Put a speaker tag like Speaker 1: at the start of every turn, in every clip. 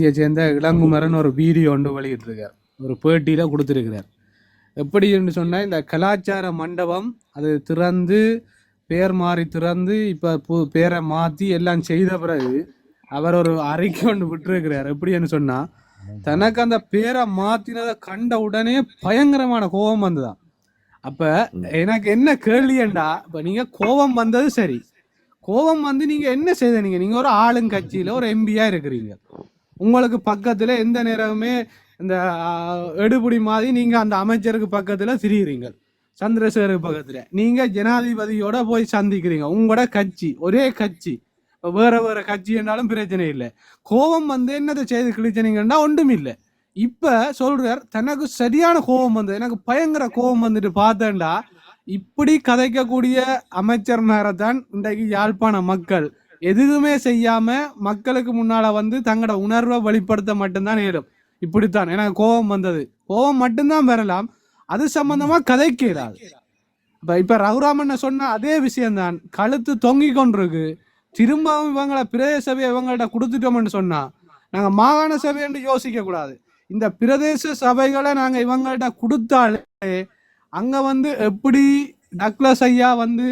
Speaker 1: இதை சேர்ந்த இளங்குமரன் ஒரு வீடியோ ஒன்று வெளியிட்டிருக்கார். ஒரு பேட்டியில் கொடுத்துருக்கிறார். எப்படின்னு சொன்னால் இந்த கலாச்சார மண்டபம் அது திறந்து பேர் மாறி திறந்து இப்போ பு பேரை மாற்றி எல்லாம் செய்த பிறகு அவர் ஒரு அறிக்கை ஒன்று விட்டுருக்கிறார். எப்படின்னு சொன்னால் தனக்கு அந்த பேரை மாற்றினதை கண்ட உடனே பயங்கரமான கோபம் வந்துதான் அப்போ எனக்கு என்ன கேள்வியண்டா இப்போ நீங்கள் கோபம் வந்தது சரி. கோபம் வந்து நீங்கள் என்ன செய்தீங்க நீங்கள் ஒரு ஆளுங்கட்சியில் ஒரு எம்பியாக இருக்கிறீங்க. உங்களுக்கு பக்கத்தில் எந்த நேரமுமே இந்த எடுபடி மாதிரி நீங்கள் அந்த அமைச்சருக்கு பக்கத்தில் திரியுறீங்க சந்திரசேகருக்கு பக்கத்தில். நீங்கள் ஜனாதிபதியோட போய் சந்திக்கிறீங்க. உங்களோட கட்சி ஒரே கட்சி. வேற வேற கட்சி என்றாலும் பிரச்சனை இல்லை. கோபம் வந்து என்னத்தை செய்து கிழிச்சனீங்கன்னா ஒன்றும் இல்லை. இப்போ சொல்றார் தனக்கு சரியான கோபம் வந்து எனக்கு பயங்கர கோபம் வந்துட்டு பார்த்தேன்டா. இப்படி கதைக்கக்கூடிய அமைச்சர் தான் இன்றைக்கு யாழ்ப்பாண மக்கள். எதுவுமே செய்யாம மக்களுக்கு முன்னால வந்து தங்களோட உணர்வை வெளிப்படுத்த மட்டும்தான் நேரும். இப்படித்தான். எனக்கு கோபம் வந்தது. கோபம் மட்டும்தான் வரலாம். அது சம்பந்தமா கதைக்க இயலாது இப்ப இப்ப ரகுராமன் சொன்ன அதே விஷயம்தான். கழுத்து தொங்கி கொண்டிருக்கு. திரும்பவும் இவங்களை பிரதேச சபையை இவங்கள்ட்ட கொடுத்துட்டோம்னு சொன்னா நாங்க மாகாண சபை என்று யோசிக்க கூடாது. இந்த பிரதேச சபைகளை நாங்க இவங்கள்ட்ட கொடுத்தாலே அங்க வந்து எப்படி டக்ளஸ் ஐயா வந்து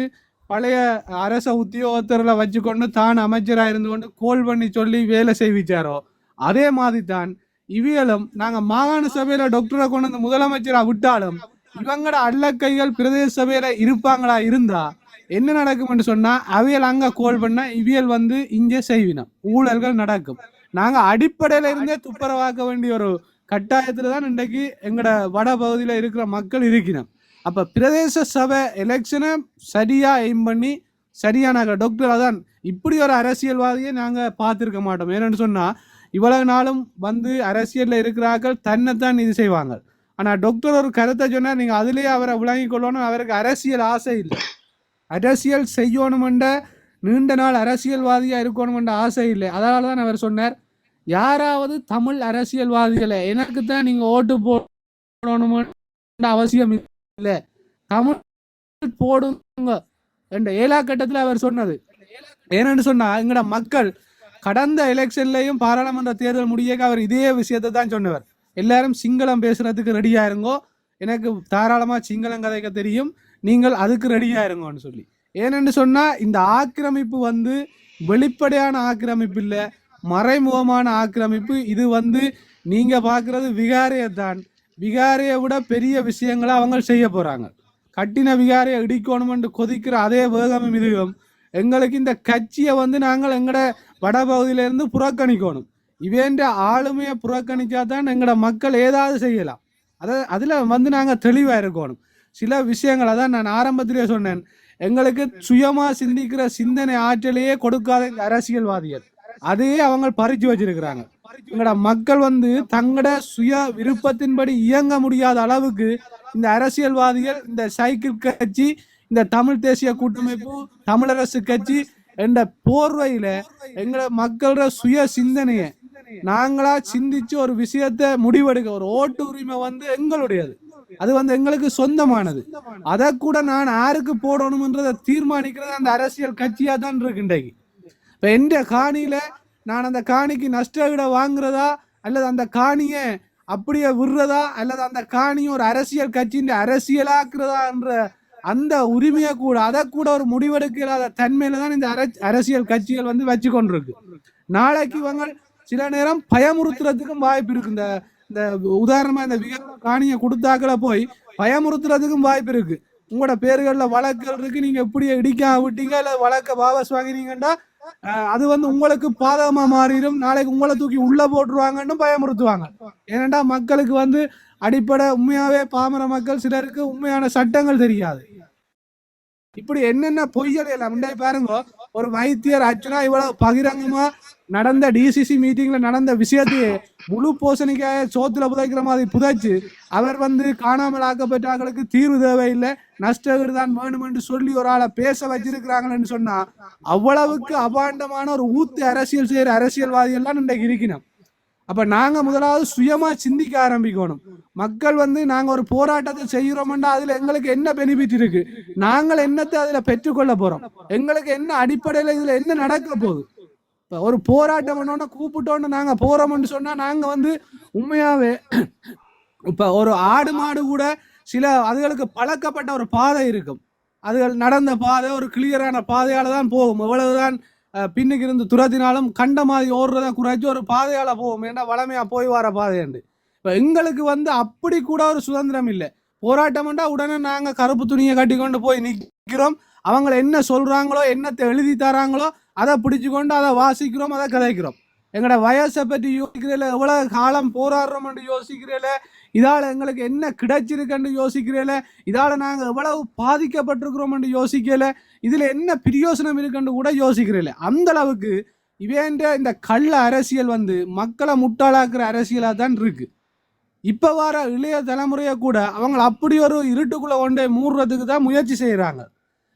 Speaker 1: பழைய அரச உத்தியோகத்தரில் வச்சுக்கொண்டு தான் அமைச்சராக இருந்து கொண்டு கோல் பண்ணி சொல்லி வேலை செய்விச்சாரோ? அதே மாதிரி தான் இவியலும் நாங்கள் மாகாண சபையில் டாக்டரை கொண்டு வந்து முதலமைச்சராக விட்டாலும் இவங்கட அல்லக்கைகள் பிரதேச சபையில இருப்பாங்களா இருந்தா என்ன நடக்கும்னு சொன்னா அவியல் அங்க கோல் பண்ணா இவியல் வந்து இங்கே செய்வினம். ஊழல்கள் நடக்கும். நாங்க அடிப்படையில இருந்தே துப்புரவாக்க வேண்டிய ஒரு கட்டாயத்துல தான் இன்றைக்கு எங்கட வட பகுதியில இருக்கிற மக்கள் இருக்கிறோம். அப்ப பிரதேச சபை எலெக்ஷனை சரியா எய்ம் பண்ணி சரியான டாக்டர் அதான் இப்படி ஒரு அரசியல்வாதியை நாங்க பார்த்துருக்க மாட்டோம். ஏன்னு சொன்னா இவ்வளவு நாளும் வந்து அரசியல்ல இருக்கிறார்கள் தன்னைத்தான் இது செய்வாங்க. ஆனா டாக்டர் ஒரு கருத்தை சொன்னார் நீங்க அதுலயே அவரை விளங்கி கொள்ளணும் அவருக்கு அரசியல் ஆசை இல்லை. அரசியல் செய்யணுமென்ற நீண்ட நாள் அரசியல்வாதியா இருக்கணுமென்ற ஆசை இல்லை. அதனால தான் அவர் சொன்னார் யாராவது தமிழ் அரசியல்வாதிகளை எனக்கு தான் நீங்க ஓட்டு போடணுமென்ற அவசியம் இல்லை தமிழ் போடுங்க. என்ற ஏழா கட்டத்தில் அவர் சொன்னது. ஏன்னு சொன்னா எங்கட மக்கள் கடந்த எலெக்ஷன்லயும் பாராளுமன்ற தேர்தல் முடியக்க அவர் இதே விஷயத்தை தான் சொன்னவர். எல்லாரும் சிங்களம் பேசுறதுக்கு ரெடியா இருங்கோ. எனக்கு தாராளமா சிங்களம் கதைக்க தெரியும். நீங்கள் அதுக்கு ரெடியா இருங்கோன்னு சொல்லி. ஏனென்று சொன்னா இந்த ஆக்கிரமிப்பு வந்து வெளிப்படையான ஆக்கிரமிப்பு இல்லை மறைமுகமான ஆக்கிரமிப்பு. இது வந்து நீங்க பார்க்குறது விகாரியத்தான் விகாரியை விட பெரிய விஷயங்களை அவங்க செய்ய போறாங்க. கட்டின விகாரியை இடிக்கணுமென்று கொதிக்கிற அதே வேகமும் இதுவும் எங்களுக்கு இந்த கட்சியை வந்து நாங்கள் எங்கட வடபகுதியிலேருந்து புறக்கணிக்கணும். இவேண்ட ஆளுமையை புறக்கணிச்சா தான் எங்கட மக்கள் ஏதாவது செய்யலாம். அதை அதில் வந்து நாங்கள் தெளிவாக இருக்கணும். சில விஷயங்களை தான் நான் ஆரம்பத்திலே சொன்னேன். எங்களுக்கு சுயமாக சிந்திக்கிற சிந்தனை ஆற்றலையே கொடுக்காத அரசியல்வாதிகள். அதையே அவங்க பறிச்சு வச்சிருக்கிறாங்க. எங்களோட மக்கள் வந்து தங்களோட சுய விருப்பத்தின்படி இயங்க முடியாத அளவுக்கு இந்த அரசியல்வாதிகள் இந்த சைக்கிள் கட்சி இந்த தமிழ் தேசிய கூட்டமைப்பு தமிழரசு கட்சி என்ற போர்வையில எங்களோட மக்களோட சுய சிந்தனையை நாங்களா சிந்திச்சு ஒரு விஷயத்த முடிவெடுக்க ஒரு ஓட்டு உரிமை வந்து எங்களுடையது. அது வந்து எங்களுக்கு சொந்தமானது. அதை கூட நான் யாருக்கு போடணும்ன்றதை தீர்மானிக்கிறது அந்த அரசியல் கட்சியா தான் இருக்கு இன்றைக்கு. இப்ப எந்த காணியில நான் அந்த காணிக்கு நஷ்ட விட வாங்குறதா அல்லது அந்த காணியை அப்படியே விடுறதா அல்லது அந்த காணியை ஒரு அரசியல் கட்சியின் அரசியலாக்குறதா என்ற அந்த உரிமையை கூட அதை கூட ஒரு முடிவெடுக்க இல்லாத தன்மையில தான் இந்த அரசியல் கட்சிகள் வந்து வச்சு கொண்டிருக்கு நாளைக்கு இவங்க சில நேரம் பயமுறுத்துறதுக்கும் வாய்ப்பு இருக்கு. இந்த இந்த உதாரணமா இந்த விகட காணியை கொடுத்தாக்கள போய் பயமுறுத்துறதுக்கும் வாய்ப்பு இருக்கு. உங்களோட பேர்களில் வழக்குகள் இருக்கு. நீங்க எப்படி இடிக்காம விட்டீங்க இல்லை வழக்க வாபஸ் வாங்கினீங்கன்னா அது வந்து உங்களுக்கு பாதகமா மாறிடும். நாளைக்கு உங்களை தூக்கி உள்ள போட்டுருவாங்கன்னு பயமுறுத்துவாங்க. ஏனென்றா மக்களுக்கு வந்து அடிப்படை உண்மையாவே பாமர மக்கள் சிலருக்கு உண்மையான சட்டங்கள் தெரியாது. இப்படி என்னென்ன பொய்யல் எல்லாம் முன்னாடி பாருங்க. ஒரு வைத்தியர் அர்ச்சனா இவ்வளவு பகிரங்கமா நடந்த டிசிசி மீட்டிங்ல நடந்த விஷயத்தையே முழு போசணிக்காய சோத்துல புதைக்கிற மாதிரி புதைச்சு அவர் வந்து காணாமல் ஆக்கப்பட்டவர்களுக்கு தீர்வு தேவையில்லை. நஷ்டகர் தான் வேணும் என்று சொல்லி ஒரு ஆளை பேச வச்சிருக்கிறாங்கன்னு சொன்னா அவ்வளவுக்கு அபாண்டமான ஒரு ஊத்து அரசியல் செய்யற அரசியல்வாதிகள்லாம் இன்றைக்கு இருக்கணும். அப்ப நாங்க முதலாவது சுயமா சிந்திக்க ஆரம்பிக்கணும். மக்கள் வந்து நாங்க ஒரு போராட்டத்தை செய்யறோம்னா அதுல எங்களுக்கு என்ன பெனிஃபிட் இருக்கு? நாங்கள் என்னத்தை அதுல பெற்றுக்கொள்ள போறோம்? எங்களுக்கு என்ன அடிப்படையில இதுல என்ன நடக்க போகுது? இப்போ ஒரு போராட்டம் பண்ணோன்னா கூப்பிட்டோன்னு நாங்கள் போகிறோம்னு சொன்னால் நாங்கள் வந்து உண்மையாகவே இப்போ ஒரு ஆடு மாடு கூட சில அதுகளுக்கு பழக்கப்பட்ட ஒரு பாதை இருக்கும். அதுகள் நடந்த பாதை ஒரு கிளியரான பாதையால் தான் போகும். எவ்வளவுதான் பின்னுக்கு இருந்து துரத்தினாலும் கண்ட மாதிரி ஓடுறத குறைச்சி ஒரு பாதையால் போகும். ஏன்னா வளமையாக போய் வர பாதைண்டு இப்போ எங்களுக்கு வந்து அப்படி கூட ஒரு சுதந்திரம் இல்லை. போராட்டம்ண்டா உடனே நாங்கள் கருப்பு துணியை கட்டி கொண்டு போய் நிற்கிறோம் அவங்கள என்ன சொல்கிறாங்களோ என்னத்தை எழுதி தராங்களோ அதை பிடிச்சு கொண்டு அதை வாசிக்கிறோம் அதை கதைக்கிறோம். எங்களோட வயசை பற்றி யோசிக்கிறேல எவ்வளோ காலம் போராடுறோம்னு யோசிக்கிறேல இதால் எங்களுக்கு என்ன கிடைச்சிருக்குன்னு யோசிக்கிறேல இதால் நாங்கள் எவ்வளவு பாதிக்கப்பட்டிருக்கிறோம்னு யோசிக்கல இதில் என்ன பிரயோசனம் இருக்குன்னு கூட யோசிக்கிறேல. அந்த அளவுக்கு இவேண்ட இந்த கள்ள அரசியல் வந்து மக்களை முட்டாளாக்குற அரசியலாக தான் இருக்குது இப்போ வர இளைய தலைமுறையை கூட அவங்கள அப்படி ஒரு இருட்டுக்குள்ளே கொண்டே மூடுறதுக்கு தான் முயற்சி செய்கிறாங்க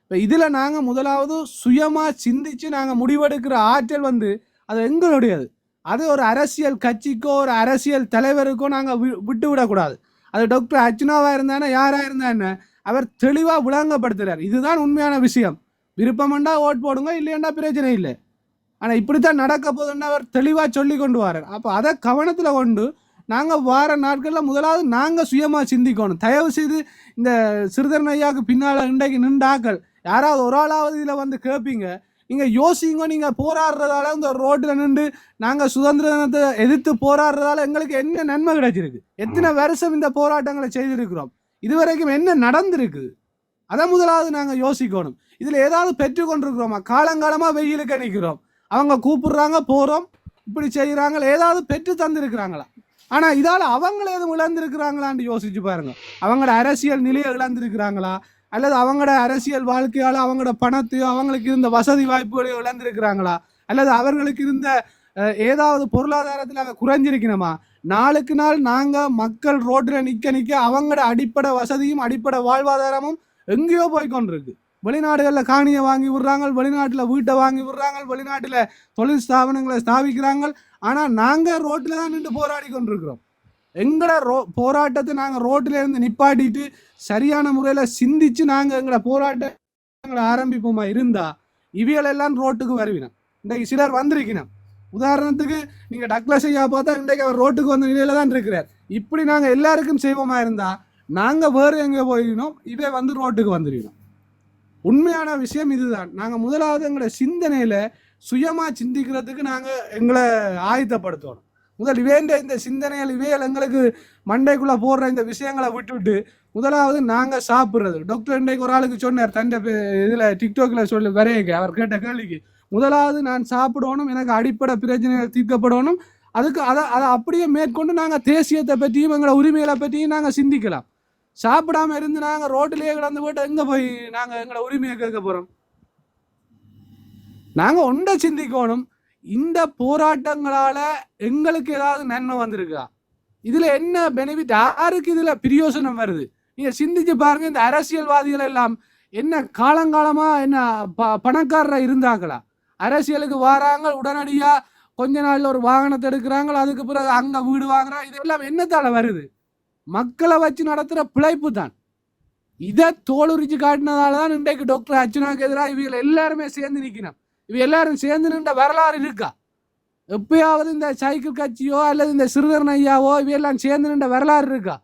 Speaker 1: இப்போ இதில் நாங்கள் முதலாவது சுயமாக சிந்தித்து நாங்கள் முடிவெடுக்கிற ஆற்றல் வந்து அது எங்களுடையது. அது ஒரு அரசியல் கட்சிக்கோ ஒரு அரசியல் தலைவருக்கோ நாங்கள் வி விட்டு விடக்கூடாது அது டாக்டர் அர்ச்சுனாவாக இருந்தானே யாராக இருந்தான்னு அவர் தெளிவாக விளங்கப்படுத்துகிறார் இதுதான் உண்மையான விஷயம். விருப்பமெண்டா ஓட் போடுங்க இல்லையண்டா பிரச்சனை இல்லை. ஆனால் இப்படித்தான் நடக்க போதுன்னு அவர் தெளிவாக சொல்லி கொண்டு வரார் அப்போ அதை கவனத்தில் கொண்டு நாங்கள் வார நாட்களில் முதலாவது நாங்கள் சுயமாக சிந்திக்கணும். தயவு செய்து இந்த சிறுதரன் ஐயாவுக்கு பின்னால் இன்றைக்கு நின்றாக்கள். யாராவது ஒரு ஆளாவது இதில் வந்து கேட்பீங்க நீங்கள் யோசிங்க நீங்கள் போராடுறதால இந்த ரோட்டில் நின்று நாங்கள் சுதந்திர தினத்தை எதிர்த்து போராடுறதால எங்களுக்கு என்ன நன்மை கிடைச்சிருக்கு? எத்தனை வருஷம் இந்த போராட்டங்களை செய்திருக்கிறோம்? இதுவரைக்கும் என்ன நடந்திருக்கு? அதை முதலாவது நாங்கள் யோசிக்கணும். இதில் ஏதாவது பெற்றுக்கொண்டிருக்கிறோமா? காலங்காலமாக வெயிலுக்கு நிற்கிறோம் அவங்க கூப்பிடுறாங்க போகிறோம் இப்படி செய்கிறாங்க ஏதாவது பெற்று தந்திருக்கிறாங்களா? ஆனால் இதால் அவங்கள எதுவும் இழந்திருக்கிறாங்களான்னு யோசிச்சு பாருங்கள் அவங்களோட அரசியல் நிலையை இழந்திருக்கிறாங்களா? அல்லது அவங்களோட அரசியல் வாழ்க்கையால் அவங்களோட பணத்தையோ அவங்களுக்கு இருந்த வசதி வாய்ப்புகளையோ இழந்திருக்கிறாங்களா? அல்லது அவர்களுக்கு இருந்த ஏதாவது பொருளாதாரத்தில் அவங்க குறைஞ்சிருக்கணுமா? நாளுக்கு நாள் நாங்கள் மக்கள் ரோட்டில் நிற்க நிற்க அவங்களோட அடிப்படை வசதியும் அடிப்படை வாழ்வாதாரமும் எங்கேயோ போய் கொண்டிருக்கு. வெளிநாடுகளில் காணியை வாங்கி விடுறாங்க வெளிநாட்டில் வீட்டை வாங்கி விடுறாங்க வெளிநாட்டில் தொழில் ஸ்தாபனங்களை ஸ்தாபிக்கிறாங்க. ஆனால் நாங்கள் ரோட்டில் தான் நின்று போராடி கொண்டிருக்கிறோம். எங்கட ரோ போராட்டத்தை நாங்கள் ரோட்டில் இருந்து நிப்பாட்டிட்டு சரியான முறையில் சிந்திச்சு நாங்கள் எங்களோட போராட்டங்களை ஆரம்பிப்போமா இருந்தா இவியலெல்லாம் ரோட்டுக்கு வருவினோம். இன்றைக்கு சிலர் வந்திருக்கணும் உதாரணத்துக்கு நீங்கள் டக்லஸ் ஐயா பார்த்தா இன்றைக்கு அவர் ரோட்டுக்கு வந்த நிலையில தான் இருக்கிறார். இப்படி நாங்கள் எல்லாருக்கும் செய்வோமா இருந்தா நாங்கள் வேறு எங்கே போயிருக்கணும் இவே வந்து ரோட்டுக்கு வந்துருக்கணும் உண்மையான விஷயம் இதுதான். நாங்கள் முதலாவது எங்களோட சிந்தனையில் சுயமாக சிந்திக்கிறதுக்கு நாங்கள் எங்களை ஆயத்தப்படுத்தணும். முதல் இவேண்ட இந்த சிந்தனைகள் இவைகள் எங்களுக்கு மண்டைக்குள்ளே போடுற இந்த விஷயங்களை விட்டுவிட்டு முதலாவது நாங்கள் சாப்பிட்றது. டாக்டர் இன்றைக்கு ஒரு ஆளுக்கு சொன்னார் தண்டை இதில் டிக்டாக்கில் சொல்லி வரையங்க அவர் கேட்ட கேள்விக்கு முதலாவது நான் சாப்பிடணும் எனக்கு அடிப்படை பிரச்சனைகள் தீர்க்கப்படணும். அதுக்கு அதை அதை அப்படியே மேற்கொண்டு நாங்கள் தேசியத்தை பற்றியும் எங்களோட உரிமைகளை பற்றியும் நாங்கள் சிந்திக்கலாம். சாப்பிடாம இருந்து நாங்கள் ரோட்டிலேயே கிடந்து போயிட்டு எங்கே போய் நாங்கள் எங்களோட உரிமையை கேட்க போகிறோம் நாங்கள் ஒன்றை சிந்திக்கணும். இந்த போராட்டங்களால் எங்களுக்கு ஏதாவது நன்மை வந்திருக்கா? இதில் என்ன பெனிஃபிட் யாருக்கு இதில் பிரயோசனம் வருது? நீங்கள் சிந்திச்சு பாருங்க இந்த அரசியல்வாதிகள் எல்லாம் என்ன காலங்காலமாக என்ன ப பணக்காரராக இருந்தாங்களா? அரசியலுக்கு வராங்க உடனடியாக கொஞ்ச நாள்ல ஒரு வாகனத்தை எடுக்கிறாங்க அதுக்கு பிறகு அங்கே வீடு வாங்குறாங்க. இதெல்லாம் என்னத்தால வருது? மக்களை வச்சு நடத்துகிற பிழைப்பு தான். இதை தோலுரிச்சு காட்டினதால தான் இன்றைக்கு டாக்டர் அர்ச்சனாக்கு எதிராக இவங்க எல்லாருமே சேர்ந்து நிற்கணும் இவ எல்லாரும் சேர்ந்து நின்ற வரலாறு இருக்கா? எப்பயாவது இந்த சைக்கிள் கட்சியோ அல்லது இந்த சிறுதரன் ஐயாவோ இவையெல்லாம் சேர்ந்து நின்ற வரலாறு இருக்கா?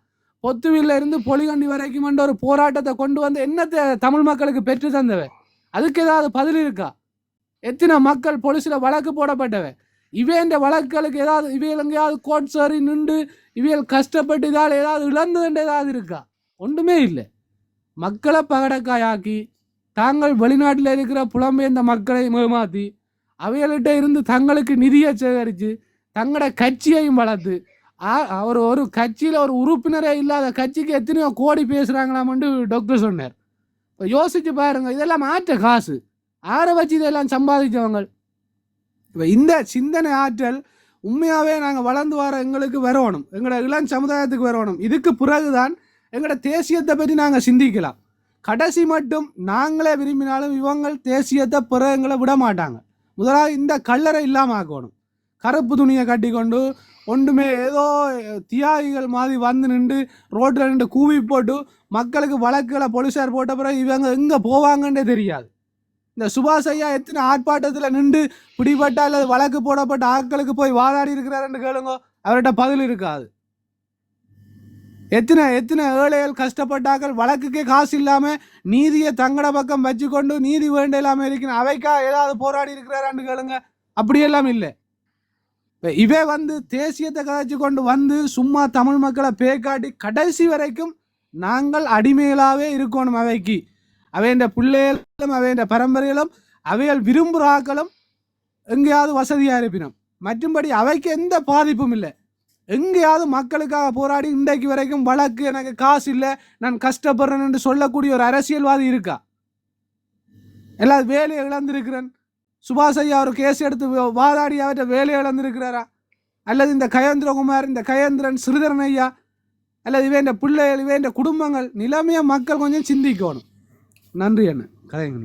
Speaker 1: பொத்துவில்ல இருந்து பொலிகண்டி வரைக்கும் என்ற ஒரு போராட்டத்தை கொண்டு வந்து என்னத்தை தமிழ் மக்களுக்கு பெற்று தந்தவை அதுக்கு ஏதாவது பதில் இருக்கா? எத்தனை மக்கள் பொலிசில் வழக்கு போடப்பட்டவ இவேண்ட வழக்குகளுக்கு ஏதாவது இவையில் எங்கேயாவது கோட் சரி நின்று இவையில் கஷ்டப்பட்டு இதால் ஏதாவது இழந்ததுன்ற ஏதாவது இருக்கா? ஒன்றுமே இல்லை. மக்களை பகடக்காயாக்கி தாங்கள் வெளிநாட்டில் இருக்கிற புலம்பெயர்ந்த மக்களை ஏமாற்றி அவைகளிட்ட இருந்து தங்களுக்கு நிதியை சேகரித்து தங்களோட கட்சியையும் வளர்த்து ஆ- அவர் ஒரு கட்சியில் ஒரு உறுப்பினரே இல்லாத கட்சிக்கு எத்தனையோ கோடி பேசுகிறாங்களாமன்ட்டு டாக்டர் சொன்னார். இப்போ யோசித்து பாருங்க இதெல்லாம் மாற்ற காசு. ஆரை வச்சு இதெல்லாம் சம்பாதிச்சவங்க. இப்போ இந்த சிந்தனை ஆற்றல் உண்மையாகவே நாங்கள் வளர்ந்து வர எங்களுக்கு வரணும். எங்களோட இளம் சமுதாயத்துக்கு வரணும். இதுக்கு பிறகுதான் எங்களோட தேசியத்தை பற்றி நாங்கள் சிந்திக்கலாம். கடைசி மட்டும் நாங்களே விரும்பினாலும் இவங்கள் தேசியத்தை பிறகுங்களை விட மாட்டாங்க. முதலாவது இந்த கல்லறை இல்லாமல் ஆக்கணும் கருப்பு துணியை கட்டி கொண்டு ஒன்றுமே ஏதோ தியாகிகள் மாதிரி வந்து நின்று ரோட்டில் நின்று கூவி போட்டு மக்களுக்கு வழக்குகளை போலீஸார் போட்ட பிறகு இவங்க எங்கே போவாங்கன்றே தெரியாது. இந்த சுபாஷ் ஐயா எத்தனை ஆர்ப்பாட்டத்தில் நின்று பிடிபட்ட அல்லது வழக்கு போடப்பட்ட ஆட்களுக்கு போய் வாதாடி இருக்கிறாருன்னு கேளுங்க அவர்கிட்ட பதில் இருக்காது. எத்தனை எத்தனை ஏழைகள் கஷ்டப்பட்டார்கள்? வழக்குக்கே காசு இல்லாமல் நீதியை தங்கட பக்கம் வச்சுக்கொண்டு நீதி வேண்ட இல்லாமல் இருக்கணும் அவைக்கா ஏதாவது போராடி இருக்கிறாரான்னு கேளுங்க. அப்படியெல்லாம் இல்லை. இவே வந்து தேசியத்தை கதைச்சு கொண்டு வந்து சும்மா தமிழ் மக்களை பேக்காட்டி கடைசி வரைக்கும் நாங்கள் அடிமைகளாகவே இருக்கணும் அவைக்கு. அவைன்ற பிள்ளைகளும் அவையின் பரம்பரைகளும் அவைகள் விரும்புகிறாக்களும் எங்கேயாவது வசதியாக இருப்பினோம். மற்றும்படி அவைக்கு எந்த பாதிப்பும் இல்லை. எங்கேயாவது மக்களுக்காக போராடி இன்றைக்கு வரைக்கும் வழக்கு எனக்கு காசு இல்லை நான் கஷ்டப்படுறேன் என்று சொல்லக்கூடிய ஒரு அரசியல்வாதி இருக்கா? எல்லாரும் வேலையை இழந்திருக்கிறேன். சுபாஷ் ஐயா ஒரு கேஸ் எடுத்து வாதாடி அவர்கிட்ட வேலையை இழந்திருக்கிறாரா? அல்லது இந்த கயேந்திரகுமார் இந்த கயேந்திரன் ஸ்ரீதரன் ஐயா அல்லது இவன் பிள்ளைகள் இவன் குடும்பங்கள் நிலைமையை மக்கள் கொஞ்சம் சிந்திக்கணும். நன்றி அண்ணன் கதைங்க